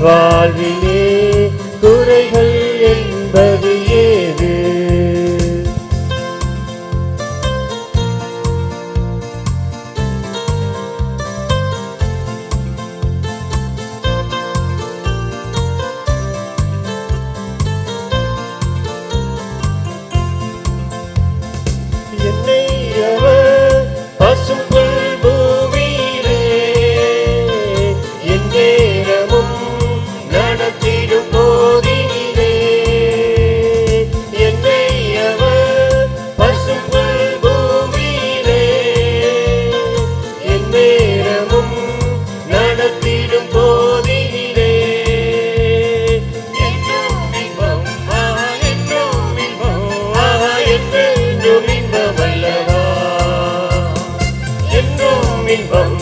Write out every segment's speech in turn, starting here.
Valvini. அல்லவா என்னும் இன்பம்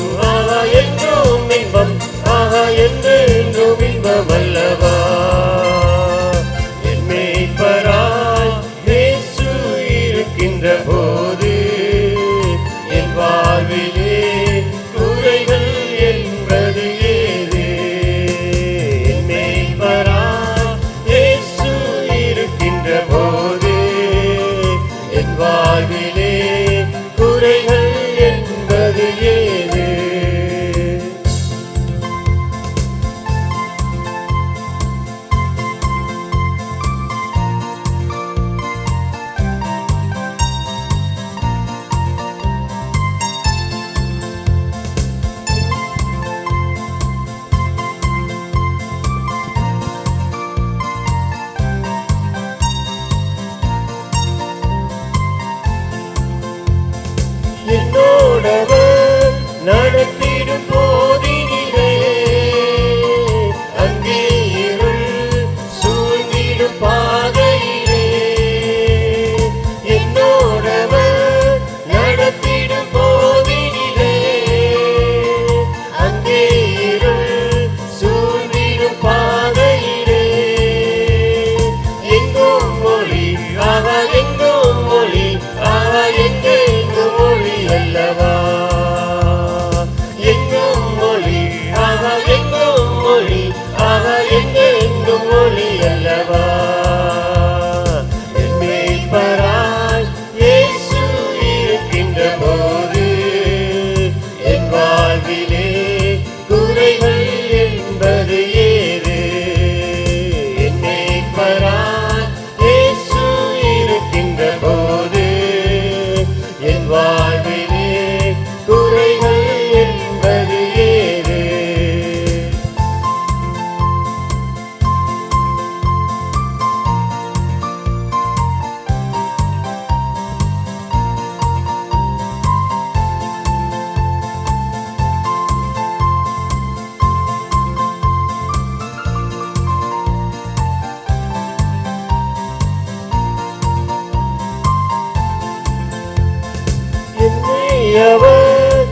கூடவே நடத்திடும் போதினிலே. அங்கே இருள் சூழ்ந்திடுப்பா I. way. பெரியவர்